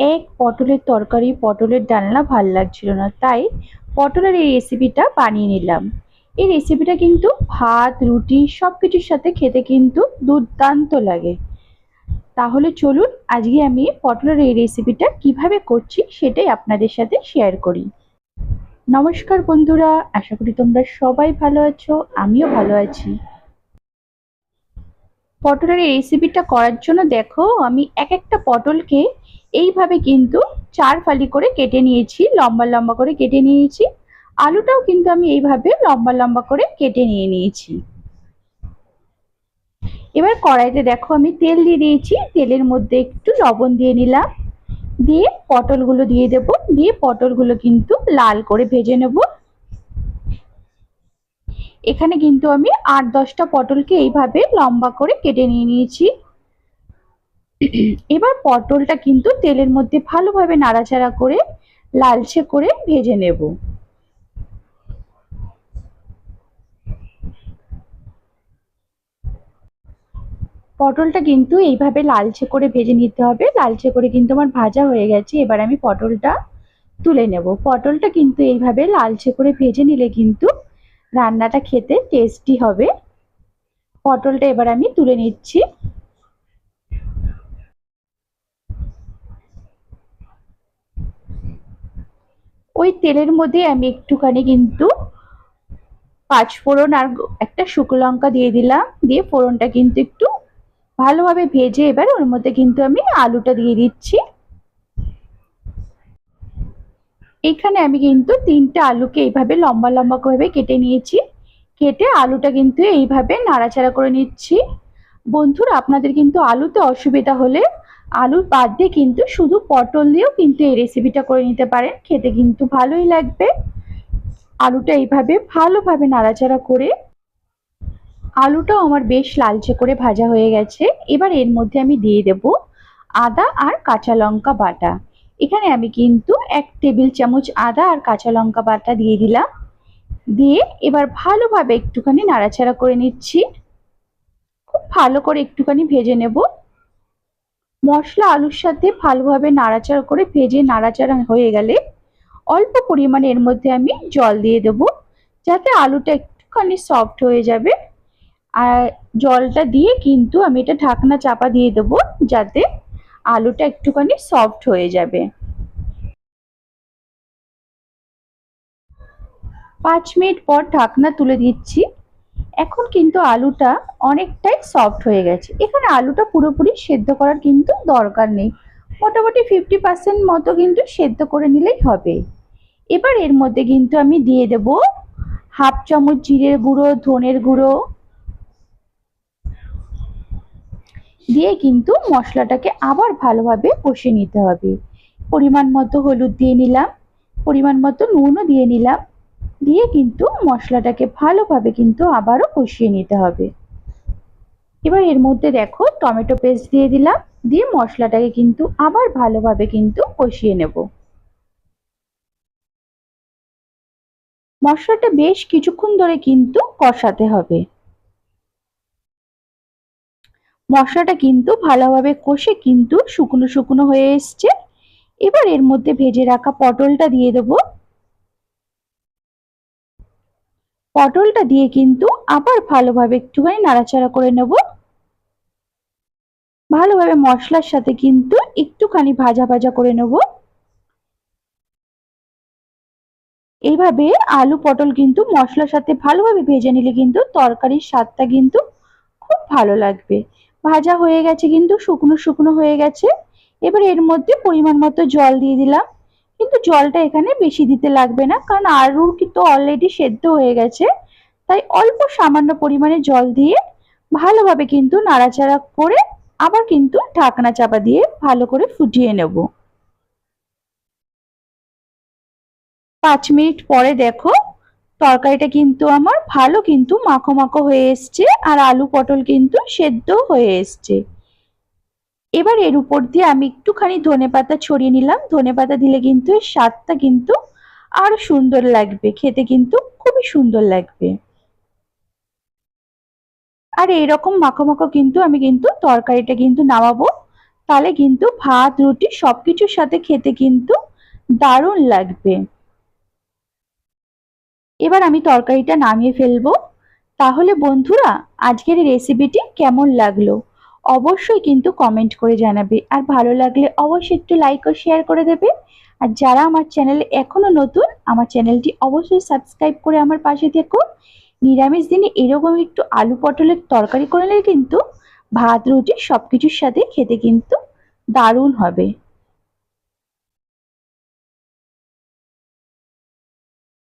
এক পটলের তরকারি, পটলের ডালনা ভালো লাগছিল না, তাই পটলের এই রেসিপিটা বানিয়ে নিলাম। এই রেসিপিটা কিন্তু ভাত, রুটি সব কিছুর সাথে খেতে কিন্তু দুর্দান্ত লাগে। তাহলে চলুন আজকে আমি পটলের এই রেসিপিটা কীভাবে করছি সেটাই আপনাদের সাথে শেয়ার করি। নমস্কার বন্ধুরা, আশা করি তোমরা সবাই ভালো আছো, আমিও ভালো আছি। পটলের রেসিপিটা করার জন্য দেখো, আমি এক একটা পটলকে এইভাবে কিন্তু চার ফালি করে কেটে নিয়েছি, লম্বা লম্বা করে কেটে নিয়েছি। আলুটাও কিন্তু আমি এইভাবে লম্বা লম্বা করে কেটে নিয়ে নিয়েছি। এবার কড়াইতে দেখো আমি তেল দিয়ে দিয়েছি, তেলের মধ্যে একটু লবণ দিয়ে নিলাম। দিয়ে পটলগুলো দিয়ে দেব, দিয়ে পটলগুলো কিন্তু লাল করে ভেজে নেব। এখানে কিন্তু আমি আট দশটা পটলকে এইভাবে লম্বা করে কেটে নিয়ে নিয়েছি। এবার পটলটা কিন্তু তেলের মধ্যে ভালোভাবে নাড়াচাড়া করে লালচে করে ভেজে নেব। পটলটা কিন্তু এইভাবে লালচে করে ভেজে নিতে হবে। লালচে করে কিন্তু আমার ভাজা হয়ে গেছে, এবার আমি পটলটা তুলে নেব। পটলটা কিন্তু এইভাবে লালচে করে ভেজে নিলে কিন্তু রান্নাটা খেতে টেস্টি হবে। পটলটা এবার আমি তুলে নিচ্ছি। ওই তেলের মধ্যে আমি একটুখানি কিন্তু পাঁচ ফোড়ন আর একটা শুকনো লঙ্কা দিয়ে দিলাম। দিয়ে ফোড়নটা কিন্তু একটু ভালোভাবে ভেজে এবার ওর মধ্যে কিন্তু আমি আলুটা দিয়ে দিচ্ছি। এখানে আমি কিন্তু তিনটে আলুকে এইভাবে লম্বা লম্বা করে কেটে নিয়েছি। কেটে আলুটা কিন্তু এইভাবে নাড়াচাড়া করে নিচ্ছি। বন্ধুরা, আপনাদের কিন্তু আলুতে অসুবিধা হলে আলু বাদ দিয়ে কিন্তু শুধু পটল দিয়েও কিন্তু এই রেসিপিটা করে নিতে পারেন। খেতে কিন্তু ভালোই লাগবে। আলুটা এইভাবে ভালোভাবে নাড়াচাড়া করে আলুটাও আমার বেশ লালচে করে ভাজা হয়ে গেছে। এবার এর মধ্যে আমি দিয়ে দেব আদা আর কাঁচা লঙ্কা বাটা। এখানে আমি কিন্তু এক টেবিল চামচ আদা আর কাঁচা লঙ্কা বাটা দিয়ে দিলাম। দিয়ে এবার ভালোভাবে একটুখানি নাড়াচাড়া করে নিচ্ছি। খুব ভালো করে একটুখানি ভেজে নেব। মশলা আলুর সাথে ভালোভাবে নাড়াচাড়া করে ভেজে নাড়াচাড়া হয়ে গেলে অল্প পরিমাণে এর মধ্যে আমি জল দিয়ে দেব, যাতে আলুটা একটুখানি সফট হয়ে যাবে। আর জলটা দিয়ে কিন্তু আমি এটা ঢাকনা চাপা দিয়ে দেব, যাতে আলুটা একটুখানি সফট হয়ে যাবে। পাঁচ মিনিট পর ঢাকনা তুলে দিচ্ছি। এখন কিন্তু আলুটা অনেকটাই সফট হয়ে গেছে। এখানে আলুটা পুরোপুরি সেদ্ধ করার কিন্তু দরকার নেই। মোটামুটি ফিফটি পার্সেন্ট মতো কিন্তু সেদ্ধ করে নিলেই হবে। এবার এর মধ্যে কিন্তু আমি দিয়ে দেব হাফ চামচ জিরের গুঁড়ো, ধনের গুঁড়ো। দিয়ে কিন্তু মশলাটাকে আবার ভালোভাবে কষে নিতে হবে। পরিমাণ মতো হলুদ দিয়ে নিলাম, পরিমাণ মতো নুনও দিয়ে নিলাম। দিয়ে কিন্তু মশলাটাকে ভালোভাবে কিন্তু আবারও কষিয়ে নিতে হবে। এবার এর মধ্যে দেখো টমেটো পেস্ট দিয়ে দিলাম, দিয়ে মশলাটাকে কিন্তু আবার ভালোভাবে কিন্তু কষিয়ে নেব। মশলাটা বেশ কিছুক্ষণ ধরে কিন্তু কষাতে হবে। মশলাটা কিন্তু ভালোভাবে কষে কিন্তু শুকনো শুকনো হয়ে এসছে। এবার এর মধ্যে ভেজে রাখা পটলটা দিয়ে দেব। পটলটা দিয়ে কিন্তু আবার ভালোভাবে একটুখানি নাড়াচাড়া করে নেব। ভালোভাবে মশলার সাথে কিন্তু একটুখানি ভাজা ভাজা করে নেব। এইভাবে আলু, পটল কিন্তু মশলার সাথে ভালোভাবে ভেজে নিলে কিন্তু তরকারির স্বাদটা কিন্তু খুব ভালো লাগবে। ভাজা হয়ে গেছে কিন্তু, শুকনো শুকনো হয়ে গেছে। এবার এর মধ্যে পরিমাণ মতো জল দিয়ে দিলাম। কিন্তু জলটা এখানে বেশি দিতে লাগবে না, কারণ আলুর কিন্তু অলরেডি সেদ্ধ হয়ে গেছে। তাই অল্প সামান্য পরিমাণে জল দিয়ে ভালোভাবে কিন্তু নাড়াচাড়া করে আবার কিন্তু ঢাকনা চাপা দিয়ে ভালো করে ফুটিয়ে নেব। পাঁচ মিনিট পরে দেখো, তরকারিটা কিন্তু আমার ভালো কিন্তু মাখো মাখো হয়ে এসছে, আর আলু পটল কিন্তু সেদ্ধ হয়ে এসছে। এবার এর উপর দিয়ে আমি একটুখানি ধনে পাতা ছড়িয়ে নিলাম। ধনে পাতা দিলে কিন্তু এর স্বাদটা কিন্তু আরও সুন্দর লাগবে, খেতে কিন্তু খুবই সুন্দর লাগবে। আর এইরকম মাখো মাখো কিন্তু আমি কিন্তু তরকারিটা কিন্তু নামাবো। তাহলে কিন্তু ভাত, রুটি সব কিছুর সাথে খেতে কিন্তু দারুণ লাগবে। এবার আমি তরকারিটা নামিয়ে ফেলব। তাহলে বন্ধুরা, আজকের রেসিপিটি কেমন লাগল? অবশ্যই কিন্তু কমেন্ট করে জানাবে। আর ভালো লাগলে অবশ্যই একটু লাইক ও শেয়ার করে দেবে। আর যারা আমার চ্যানেলে এখনও নতুন, আমার চ্যানেলটি অবশ্যই সাবস্ক্রাইব করে আমার পাশে থেকো। নিরামিষ দিনে এরকম একটু আলু পটলের তরকারি করলে কিন্তু ভাত, রুটি সব কিছুর সাথে খেতে কিন্তু দারুণ হবে।